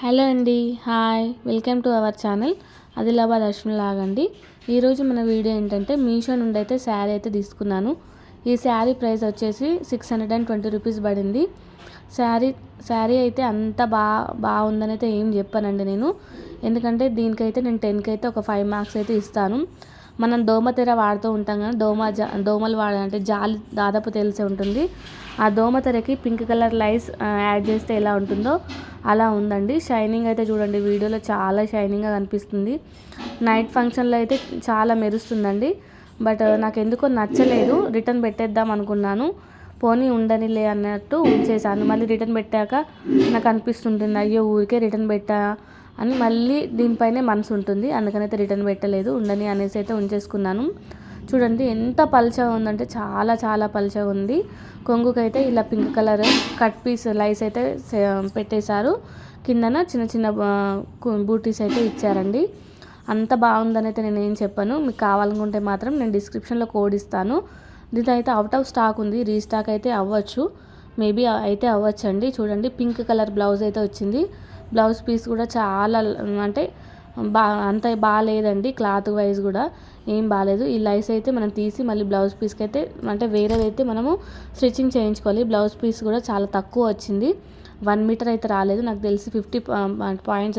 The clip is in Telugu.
హలో అండి hi. Welcome to our channel. Adilabad Ashwin లాగండి. ఈరోజు మన వీడియో ఏంటంటే మీషో నుండి అయితే శారీ అయితే తీసుకున్నాను. ఈ శారీ ప్రైస్ వచ్చేసి six hundred and twenty rupees పడింది. శారీ శారీ అయితే అంత బా బాగుందని అయితే ఏం చెప్పానండి నేను. ఎందుకంటే దీనికైతే నేను టెన్కి అయితే ఒక ఫైవ్ మార్క్స్ అయితే ఇస్తాను. మనం దోమతెర వాడుతూ ఉంటాం కానీ దోమ జా దోమలు వాడాలంటే జాలి దాదాపు తెలిసే ఉంటుంది. ఆ దోమతెరకి పింక్ కలర్ లైస్ యాడ్ చేస్తే ఎలా ఉంటుందో అలా ఉందండి. షైనింగ్ అయితే చూడండి వీడియోలో చాలా షైనింగ్గా కనిపిస్తుంది. నైట్ ఫంక్షన్లో అయితే చాలా మెరుస్తుందండి. బట్ uh, నాకు ఎందుకో నచ్చలేదు. రిటర్న్ పెట్టేద్దాం అనుకున్నాను. పోనీ ఉండనిలే అన్నట్టు ఉంచేసాను. మళ్ళీ రిటర్న్ పెట్టాక నాకు అనిపిస్తుంటుంది అయ్యో ఊరికే రిటర్న్ పెట్టా అని మళ్ళీ దీనిపైనే మనసు ఉంటుంది. అందుకనైతే రిటర్న్ పెట్టలేదు. ఉండని అనేసి అయితే ఉంచేసుకున్నాను. చూడండి ఎంత పల్చగా ఉందంటే చాలా చాలా పల్చగా ఉంది. కొంగుకైతే ఇలా pink colour cut piece lace అయితే పెట్టేశారు. కిందన చిన్న చిన్న బూటీస్ అయితే ఇచ్చారండి. అంత బాగుందని అయితే నేను ఏం చెప్పాను. మీకు కావాలనుకుంటే మాత్రం నేను డిస్క్రిప్షన్లో కోడ్ ఇస్తాను. దీని అయితే అవుట్ ఆఫ్ స్టాక్ ఉంది. రీస్టాక్ అయితే అవ్వచ్చు. మేబీ అయితే అవ్వచ్చండి. చూడండి పింక్ కలర్ బ్లౌజ్ అయితే వచ్చింది. బ్లౌజ్ పీస్ కూడా చాలా అంటే బా అంత బాగాలేదండి క్లాత్ వైజ్ కూడా ఏం బాగాలేదు ఈ లైస్ అయితే మనం తీసి మళ్ళీ బ్లౌజ్ పీస్కి అయితే అంటే వేరేదైతే మనము స్టిచ్చింగ్ చేయించుకోవాలి. బ్లౌజ్ పీస్ కూడా చాలా తక్కువ వచ్చింది. వన్ మీటర్ అయితే రాలేదు. నాకు తెలిసి ఫిఫ్టీ పాయింట్స్